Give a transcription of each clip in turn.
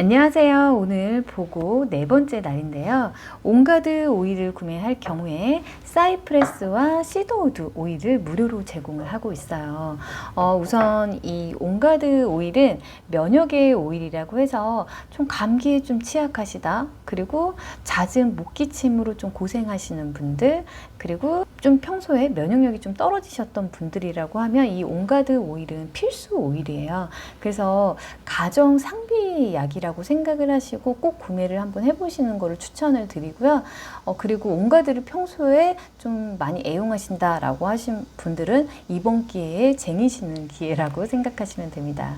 안녕하세요. 오늘 보고 네 번째 날인데요. 온가드 오일을 구매할 경우에 사이프레스와 시더우드 오일을 무료로 제공을 하고 있어요. 어, 우선 이 온가드 오일은 면역의 오일이라고 해서 좀 감기에 좀 취약하시다. 그리고 잦은 목기침으로 좀 고생하시는 분들, 그리고 좀 평소에 면역력이 좀 떨어지셨던 분들이라고 하면 이 온가드 오일은 필수 오일이에요. 그래서 가정 상비 약이라고 생각을 하시고 꼭 구매를 한번 해보시는 거를 추천을 드리고요. 어, 그리고 온가드를 평소에 좀 많이 애용하신다라고 하신 분들은 이번 기회에 쟁이시는 기회라고 생각하시면 됩니다.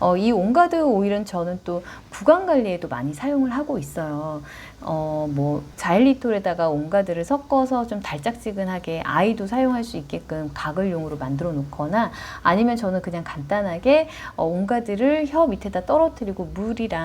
어, 이 온가드 오일은 저는 또 구강 관리에도 많이 사용을 하고 있어요. 어, 뭐 자일리톨에다가 온가드를 섞어서 좀 달짝지근하게 아이도 사용할 수 있게끔 가글용으로 만들어 놓거나 아니면 저는 그냥 간단하게 어, 온가드를 혀 밑에다 떨어뜨리고 물이랑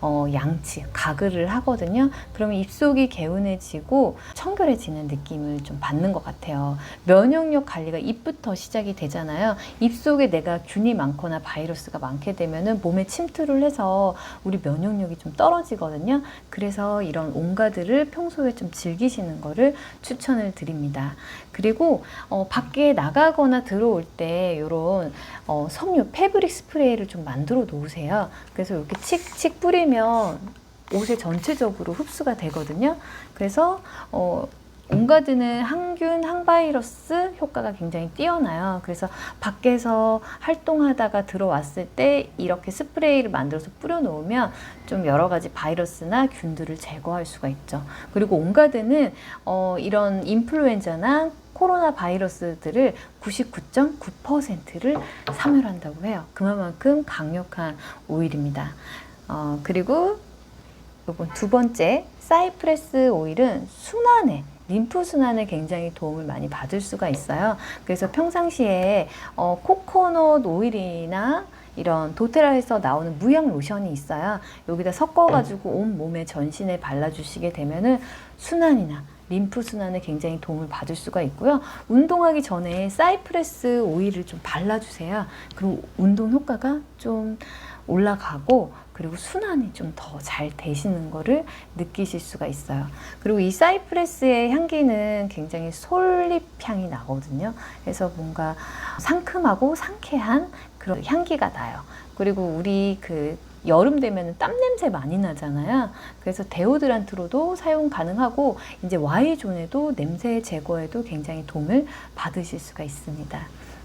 어, 양치, 가글을 하거든요. 그러면 입속이 개운해지고 청결해지는 느낌을 좀 받는 것 같아요. 면역력 관리가 입부터 시작이 되잖아요. 입 속에 내가 균이 많거나 바이러스가 많게 되면은 몸에 침투를 해서 우리 면역력이 좀 떨어지거든요. 그래서 이런 온가드를 평소에 좀 즐기시는 거를 추천을 드립니다. 그리고 어, 밖에 나가거나 들어올 때 이런 어, 섬유 패브릭 스프레이를 좀 만들어 놓으세요. 그래서 이렇게 칙칙 뿌리면 옷에 전체적으로 흡수가 되거든요. 그래서 어, 온가드는 항균, 항바이러스 효과가 굉장히 뛰어나요. 그래서 밖에서 활동하다가 들어왔을 때 이렇게 스프레이를 만들어서 뿌려놓으면 좀 여러 가지 바이러스나 균들을 제거할 수가 있죠. 그리고 온가드는 어, 이런 인플루엔자나 코로나 바이러스들을 99.9%를 사멸한다고 해요. 그만큼 강력한 오일입니다. 어, 그리고 요번 두 번째 사이프레스 오일은 순환에 림프 순환에 굉장히 도움을 많이 받을 수가 있어요. 그래서 평상시에 어, 코코넛 오일이나 이런 도테라에서 나오는 무향 로션이 있어요. 여기다 섞어가지고 온 몸에 전신에 발라주시게 되면은 순환이나 림프 순환에 굉장히 도움을 받을 수가 있고요. 운동하기 전에 사이프레스 오일을 좀 발라주세요. 그리고 운동 효과가 좀 올라가고 그리고 순환이 좀 더 잘 되시는 거를 느끼실 수가 있어요. 그리고 이 사이프레스의 향기는 굉장히 솔잎 향이 나거든요. 그래서 뭔가 상큼하고 상쾌한 그런 향기가 나요. 그리고 우리 그 여름 되면 땀 냄새 많이 나잖아요. 그래서 데오드란트로도 사용 가능하고 이제 Y존에도 냄새 제거에도 굉장히 도움을 받으실 수가 있습니다.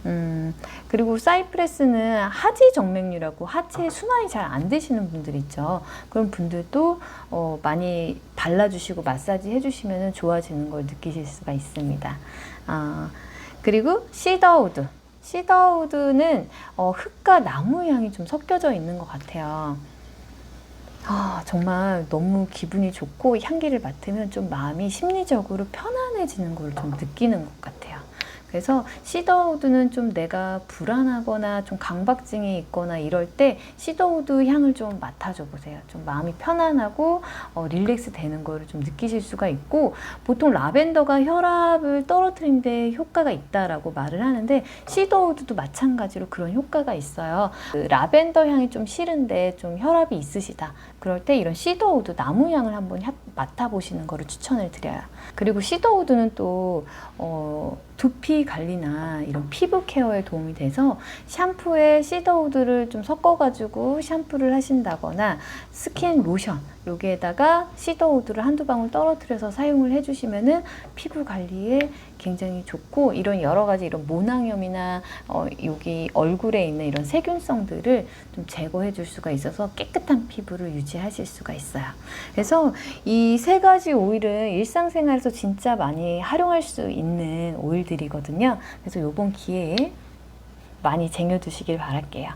음, 그리고 사이프레스는 하지 정맥류라고 하체 순환이 잘 안 되시는 분들 있죠. 그런 분들도 어, 많이 발라주시고 마사지 해주시면 좋아지는 걸 느끼실 수가 있습니다. 아, 그리고 시더우드. 시더우드는 어, 흙과 나무 향이 좀 섞여져 있는 것 같아요. 아, 정말 너무 기분이 좋고 향기를 맡으면 좀 마음이 심리적으로 편안해지는 걸 좀 느끼는 것 같아요. 그래서 시더우드는 좀 내가 불안하거나 좀 강박증이 있거나 이럴 때 시더우드 향을 좀 맡아줘 보세요. 좀 마음이 편안하고 어, 릴렉스 되는 거를 좀 느끼실 수가 있고 보통 라벤더가 혈압을 떨어 뜨리는데 효과가 있다라고 말을 하는데 시더우드도 마찬가지로 그런 효과가 있어요. 그 라벤더 향이 좀 싫은데 좀 혈압이 있으시다. 그럴 때 이런 시더우드 나무 향을 한번 향- 맡아보시는 거를 추천을 드려요. 그리고 시더우드는 또 어, 두피 관리나 이런 피부 케어에 도움이 돼서 샴푸에 시더우드를 좀 섞어가지고 샴푸를 하신다거나 스킨 로션 여기에다가 시더우드를 한두 방울 떨어뜨려서 사용을 해주시면은 피부 관리에 굉장히 좋고 이런 여러 가지 이런 모낭염이나 어, 여기 얼굴에 있는 이런 세균성들을 좀 제거해 줄 수가 있어서 깨끗한 피부를 유지하실 수가 있어요. 그래서 이 세 가지 오일은 일상생활에서 진짜 많이 활용할 수 있는 오일들이거든요. 그래서 이번 기회에 많이 쟁여두시길 바랄게요.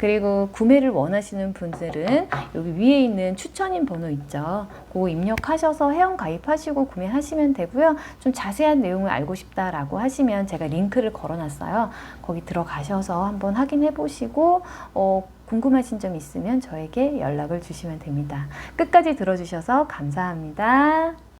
그리고 구매를 원하시는 분들은 여기 위에 있는 추천인 번호 있죠. 그거 입력하셔서 회원 가입하시고 구매하시면 되고요. 좀 자세한 내용을 알고 싶다라고 하시면 제가 링크를 걸어놨어요. 거기 들어가셔서 한번 확인해 보시고 어, 궁금하신 점 있으면 저에게 연락을 주시면 됩니다. 끝까지 들어주셔서 감사합니다.